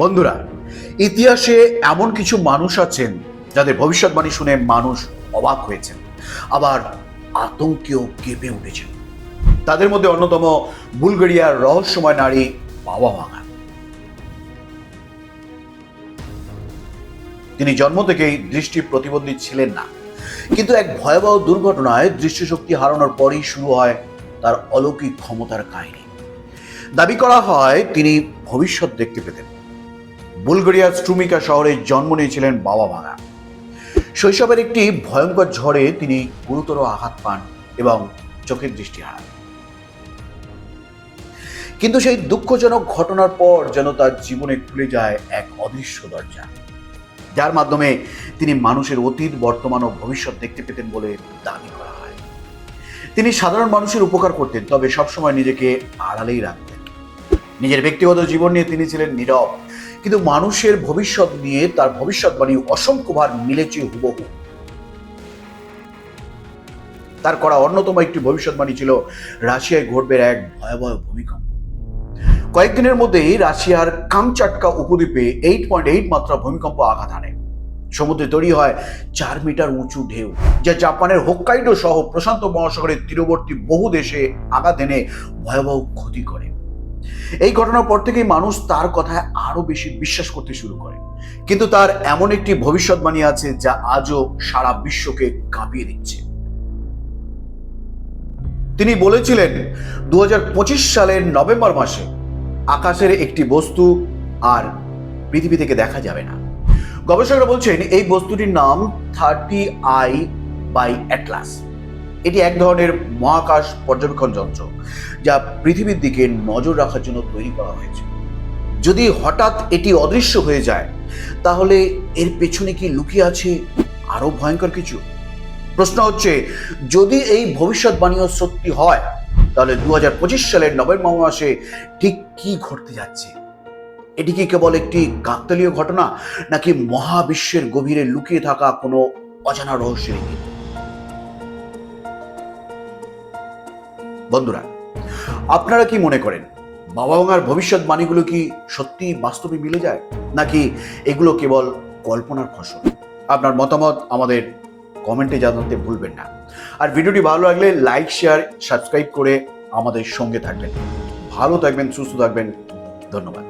বন্ধুরা, ইতিহাসে এমন কিছু মানুষ আছেন যাদের ভবিষ্যৎবাণী শুনে মানুষ অবাক হয়েছেন, আবার আতঙ্কেও কেঁপে উঠেছেন। তাদের মধ্যে অন্যতম বুলগেরিয়ার রহস্যময় নারী বাবা ভাঙা তিনি জন্ম থেকেই দৃষ্টি প্রতিবন্ধী ছিলেন না, কিন্তু এক ভয়াবহ দুর্ঘটনায় দৃষ্টিশক্তি হারানোর পরেই শুরু হয় তার অলৌকিক ক্ষমতার কাহিনী। দাবি করা হয় তিনি ভবিষ্যৎ দেখতে পেতেন। বুলগেরিয়ার স্ট্রুমিকা শহরে জন্ম নিয়েছিলেন বাবা ভাঙা শৈশবের একটি ভয়ঙ্কর ঝড়ে তিনি গুরুতর আঘাত পান এবং চোখের দৃষ্টি হারান। কিন্তু সেই দুঃখজনক ঘটনার পর যেন তার জীবনে খুলে যায় এক অদৃশ্য দরজা, যার মাধ্যমে তিনি মানুষের অতীত, বর্তমান ও ভবিষ্যৎ দেখতে পেতেন বলে দাবি করা হয়। তিনি সাধারণ মানুষের উপকার করতেন, তবে সবসময় নিজেকে আড়ালেই রাখতেন। নিজের ব্যক্তিগত জীবন নিয়ে তিনি ছিলেন নীরব। কিন্তু মানুষের ভবিষ্যৎ নিয়ে তার ভবিষ্যৎবাণী অসংখ্যবার মিলেছে হুবহু। তার করা অন্যতম একটি ভবিষ্যৎবাণী ছিল, রাশিয়ায় ঘটবে এক ভয়াবহ ভূমিকম্প। কয়েকদিনের মধ্যেই রাশিয়ার কামচাটকা উপদ্বীপে এইট পয়েন্ট এইট মাত্রা ভূমিকম্প আঘাত হানে। সমুদ্রে তৈরি হয় চার মিটার উঁচু ঢেউ, যা জাপানের হোক্কাইডো সহ প্রশান্ত মহাসাগরের তীরবর্তী বহু দেশে আঘাত এনে ভয়াবহ ক্ষতি করে। এই ঘটনার পর থেকেই মানুষ তার কথায় আরও বেশি বিশ্বাস করতে শুরু করে। কিন্তু তার এমন একটি ভবিষ্যৎবাণী আছে যা আজও সারা বিশ্বকে কাঁপিয়ে দিচ্ছে। তিনি বলেছিলেন দু হাজার পঁচিশ সালের নভেম্বর মাসে আকাশের একটি বস্তু আর পৃথিবী থেকে দেখা যাবে না। গবেষকরা বলছেন, এই বস্তুটির নাম থার্টি আই বাই অ্যাটলাস এটি এক ধরনের মহাকাশ পর্যবেক্ষণ যন্ত্র যা পৃথিবীর দিকে নজর রাখার জন্য তৈরি করা হয়েছে। যদি হঠাৎ এটি অদৃশ্য হয়ে যায়, তাহলে এর পেছনে কি লুকিয়ে আছে আরও ভয়ঙ্কর কিছু? প্রশ্ন হচ্ছে, যদি এই ভবিষ্যৎবাণীও সত্যি হয়, তাহলে দু হাজার পঁচিশ সালের নভেম্বর মাসে ঠিক কি ঘটতে যাচ্ছে? এটি কি কেবল একটি কাকতালীয় ঘটনা, নাকি মহাবিশ্বের গভীরে লুকিয়ে থাকা কোনো অজানা রহস্যের ইঙ্গিত বন্ধুরা, আপনারা কি মনে করেন বাবা মার ভবিষ্যৎবাণীগুলো কি সত্যি বাস্তবে মিলে যায়? নাকি এগুলো কেবল কল্পনার ফসল? আপনার মতামত আমাদের কমেন্টে জানাতে ভুলবেন না। আর ভিডিওটি ভালো লাগলে লাইক, শেয়ার, সাবস্ক্রাইব করে আমাদের সঙ্গে থাকবেন। ভালো থাকবেন, সুস্থ থাকবেন। ধন্যবাদ।